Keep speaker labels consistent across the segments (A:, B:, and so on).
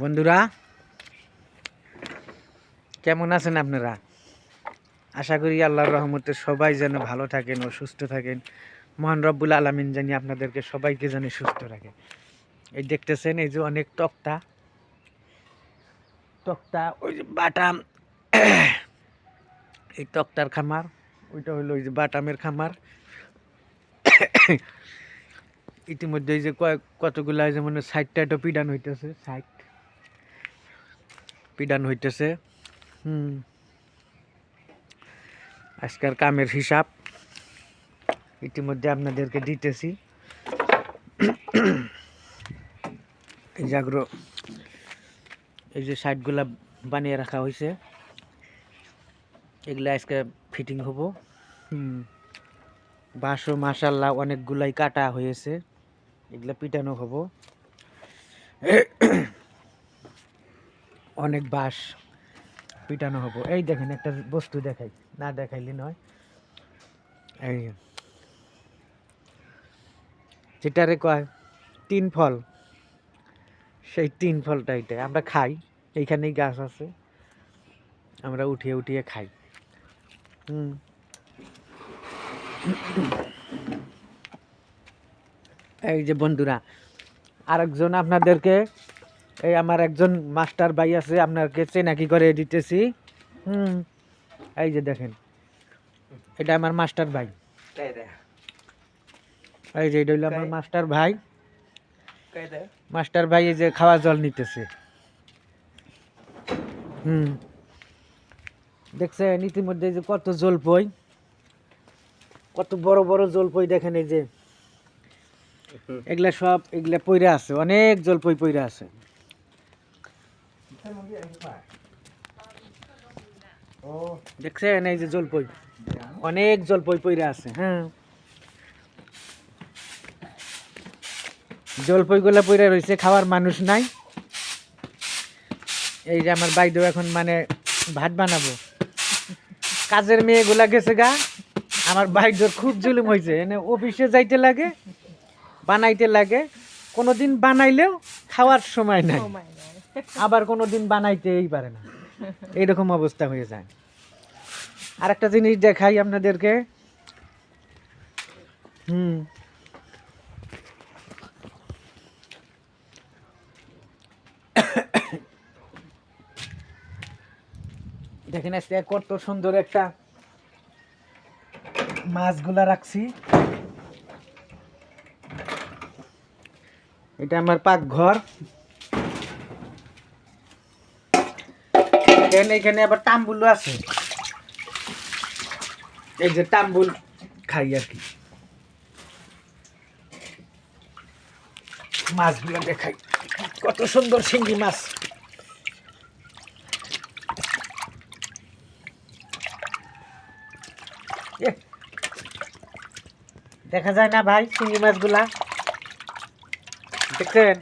A: বন্ধুরা, কেমন আছেন আপনারা? আশা করি আল্লাহর রহমতে সবাই যেন ভালো থাকেন ও সুস্থ থাকেন। মহান রব্বুল আলমিন জানি আপনাদেরকে সবাইকে যেন সুস্থ রাখে। এই দেখতেছেন, এই যে অনেক তক্তা। তক্তা, ওই যে বাটাম এই তক্তার খামার, ওইটা হলো ওই যে বাটামের খামার। ইতিমধ্যে যে কয়েক, কতগুলা যেমন সাইড টাইটও পিডান হইতেছে সাইড পিডান হইতেছে। হুম। আজকের কামের হিসাব ইতিমধ্যে আপনাদেরকে দিতেছি। এই জাগ্র এই যে সাইডগুলা বানিয়ে রাখা হয়েছে এগুলা আজকে ফিটিং হব। হুম। বাঁশও মাসাল্লাহ অনেকগুলাই কাটা হয়েছে। এগুলা পিটানো হব। অনেক বাঁশ পিটানো হব। এই দেখেন, একটা বস্তু দেখাই। না দেখাইলে নয়। এই যেটারে কয়, তিন ফল। সেই তিন ফলটা এটা আমরা খাই। এইখানেই গাছ আছে। আমরা উঠিয়ে উঠিয়ে খাই। হুম। এই যে বন্ধুরা আরেকজন আপনাদেরকে এই আমার একজন মাস্টার ভাই আছে আপনাকে চেনাকি করে দিতেছি। হুম এই যে দেখেন এটা আমার মাস্টার ভাই। এই যে এটা আমার মাস্টার ভাই। মাস্টার ভাই এই যে খাওয়া জল নিতেছে। হুম দেখছেন ইতিমধ্যে যে কত জলপই কত বড় বড় জল জলপই দেখেন এই যে। এগুলা সব এগুলা পইরা আছে, অনেক জলপই পইরা আছে। দেখছেন এই যে জলপই? অনেক জলপই পইরা আছে হ্যাঁ। জলপই গুলা পইরা রয়েছে খাওয়ার মানুষ নাই। এই যে আমার বাইদেও এখন মানে ভাত বানাবো। কাজের মেয়েগুলা গেছে গা, আমার বাইদেওর খুব জুলুম হয়েছে এনে অফিসে যাইতে লাগে বানাইতে লাগে। কোনোদিন বানাইলেও খাওয়ার সময় নাই। আবার কোনোদিন বানাইতেই পারে না। এইরকম অবস্থা হয়ে যায়। আর একটা জিনিস দেখাই আপনাদেরকে। হুম। দেখেন আজকে কত সুন্দর একটা মাছগুলা রাখছি। এটা আমার পাকঘর। এখানে এখানে আবার তাম্বুল আছে। এই যে তাম্বুল খাই আর কি। মাছগুলো দেখাই। কত সুন্দর শিঙ্গি মাছ। এ, দেখা যায় না ভাই শিঙ্গি মাছগুলা? দেখছেন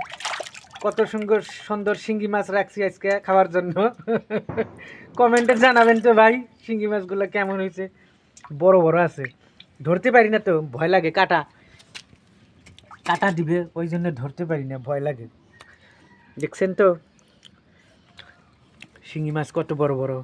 A: কত সুন্দর সুন্দর শিঙ্গি মাছ রাখছি আজকে খাওয়ার জন্য। কমেন্টে জানাবেন তো ভাই, শিঙ্গি মাছগুলো কেমন হয়েছে? বড় বড় আছে। ধরতে পারি না তো, ভয় লাগে কাটা। কাটা দিবে, ওই জন্য ধরতে পারি না, ভয় লাগে। দেখছেন তো? শিঙ্গি মাছ কত বড় বড়।